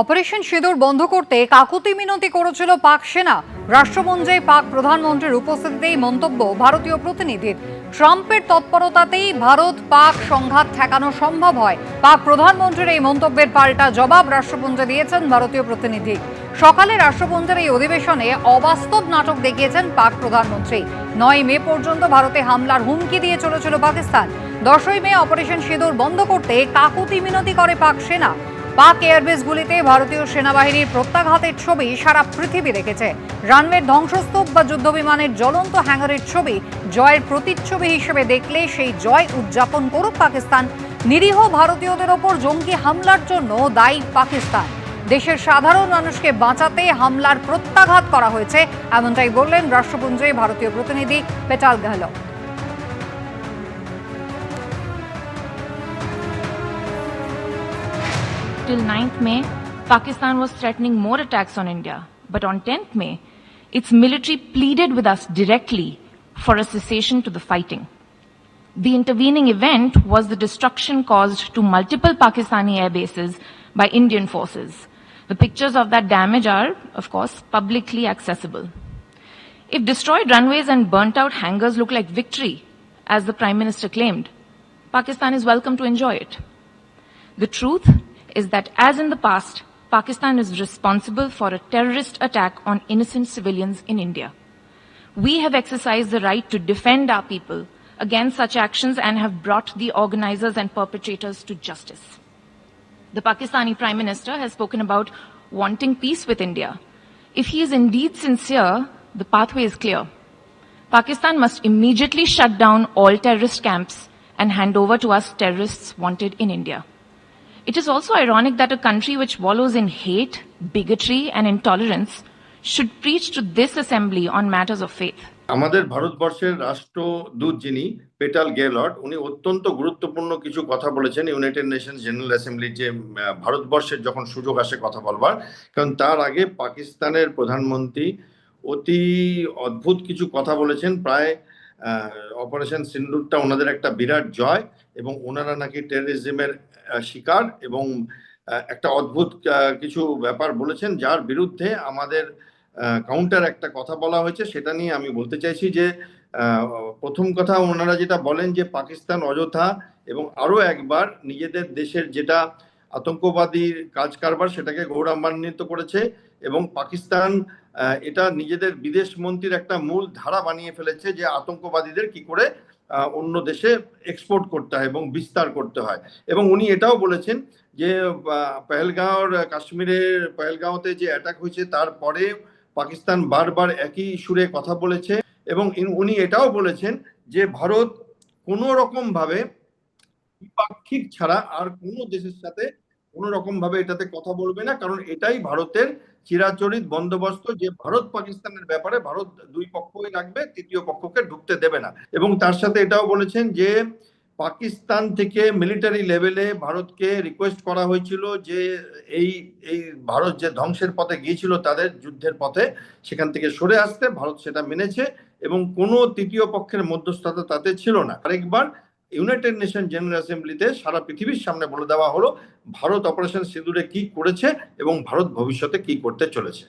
Operation সিঁদুর বন্ধ করতে কাকুতি মিনতি করেছিল পাক সেনা। রাষ্ট্রমঞ্চে পাক প্রধানমন্ত্রীর উপস্থিতিতেই মন্তব্য ভারতীয় প্রতিনিধির। ট্রাম্পের তৎপরতাতেই ভারত পাক সংঘাত ঠেকানো সম্ভব হয়। পাক প্রধানমন্ত্রীর এই মন্তব্যের পাল্টা জবাব রাষ্ট্রপুঞ্জে দিয়েছেন ভারতীয় প্রতিনিধি। সকালে রাষ্ট্রপুঞ্জের এই অধিবেশনে অবাস্তব নাটক দেখিয়েছেন পাক প্রধানমন্ত্রী। নয় মে পর্যন্ত ভারতে হামলার হুমকি দিয়ে চলেছিল পাকিস্তান। দশই মে অপারেশন সিঁদুর বন্ধ করতে কাকুতি মিনতি করে পাক সেনা। পাক এয়ারবেসগুলিতে ভারতীয় সেনাবাহিনীর প্রত্যাঘাতের ছবি সারা পৃথিবী দেখেছে। রানওয়ের ধ্বংসস্তূপ বা যুদ্ধবিমানের জ্বলন্ত হ্যাঙ্গারের ছবি জয়ের প্রতিচ্ছবি হিসেবে দেখলে সেই জয় উদযাপন করুক পাকিস্তান। নিরীহ ভারতীয়দের ওপর জঙ্গি হামলার জন্য দায়ী পাকিস্তান। দেশের সাধারণ মানুষকে বাঁচাতে হামলার প্রত্যাঘাত করা হয়েছে, এমনটাই বললেন রাষ্ট্রপুঞ্জে ভারতীয় প্রতিনিধি Petal Gahlot. Till 9th May, Pakistan was threatening more attacks on India. But on 10th May, its military pleaded with us directly for a cessation to the fighting. The intervening event was the destruction caused to multiple Pakistani air bases by Indian forces. The pictures of that damage are, of course, publicly accessible. If destroyed runways and burnt out hangars look like victory, as the Prime Minister claimed, Pakistan is welcome to enjoy it. The truth is that, as in the past, Pakistan is responsible for a terrorist attack on innocent civilians in India. We have exercised the right to defend our people against such actions and have brought the organizers and perpetrators to justice. The Pakistani Prime Minister has spoken about wanting peace with India. If he is indeed sincere, the pathway is clear. Pakistan must immediately shut down all terrorist camps and hand over to us terrorists wanted in India. It is also ironic that a country which wallows in hate, bigotry, and intolerance should preach to this assembly on matters of faith. আমাদের ভারতবর্ষের রাষ্ট্রদূত যিনি petal গেলট উনি অত্যন্ত গুরুত্বপূর্ণ কিছু কথা বলেছেন ইউনাইটেড নেশন জেনারেল অ্যাসেম্বলির যে ভারতবর্ষের যখন সুযোগ আসে কথা বলবার কারণ তার আগে পাকিস্তানের প্রধানমন্ত্রী অতি অদ্ভুত কিছু কথা বলেছেন প্রায় অপারেশন সিন্দুরটা ওনাদের একটা বিরাট জয় এবং ওনারা নাকি টেররিজমের শিকার এবং একটা অদ্ভুত কিছু ব্যাপার বলেছেন যার বিরুদ্ধে আমাদের কাউন্টার একটা কথা বলা হয়েছে। সেটা নিয়ে আমি বলতে চাইছি যে প্রথম কথা ওনারা যেটা বলেন যে পাকিস্তান অযথা এবং আরও একবার নিজেদের দেশের যেটা আতঙ্কবাদীর কাজ কারবার সেটাকে গৌরবান্বিত করেছে এবং পাকিস্তান এটা নিজেদের বিদেশ মন্ত্রীর একটা মূল ধারা বানিয়ে ফেলেছে যে আতঙ্কবাদীদের কি করে অন্য দেশে এক্সপোর্ট করতে হয় এবং বিস্তার করতে হয়। এবং উনি এটাও বলেছেন যে পেহেলগাঁওর কাশ্মীরের পেহেলগাঁওতে যে অ্যাটাক হয়েছে তারপরে পাকিস্তান বারবার একই সুরে কথা বলেছে এবং উনি এটাও বলেছেন যে ভারত কোনো রকম ভাবে দ্বিপাক্ষিক ছাড়া আর কোনো দেশের সাথে কোনো রকম ভাবে এটাতে কথা বলবে না, কারণ এটাই ভারতের চিরাচরিত বন্দোবস্ত যে ভারত পাকিস্তানের ব্যাপারে ভারত দুই পক্ষই রাখবে, তৃতীয় পক্ষকে ঢুকতে দেবে না। এবং তার সাথে এটাও বলেছেন যে পাকিস্তান থেকে মিলিটারি লেভেলে ভারতকে রিকোয়েস্ট করা হয়েছিল যে এই এই ভারত যে ধ্বংসের পথে গিয়েছিল তাদের যুদ্ধের পথে সেখান থেকে সরে আসতে ভারত সেটা মেনেছে এবং কোনো তৃতীয় পক্ষের মধ্যস্থতা তাতে ছিল না। আরেকবার ইউনাইটেড নেশন জেনারেল অ্যাসেম্বলিতে সারা পৃথিবীর সামনে বলে দেওয়া হলো, ভারত অপারেশন সিঁদুরে কি করেছে এবং ভারত ভবিষ্যতে কি করতে চলেছে।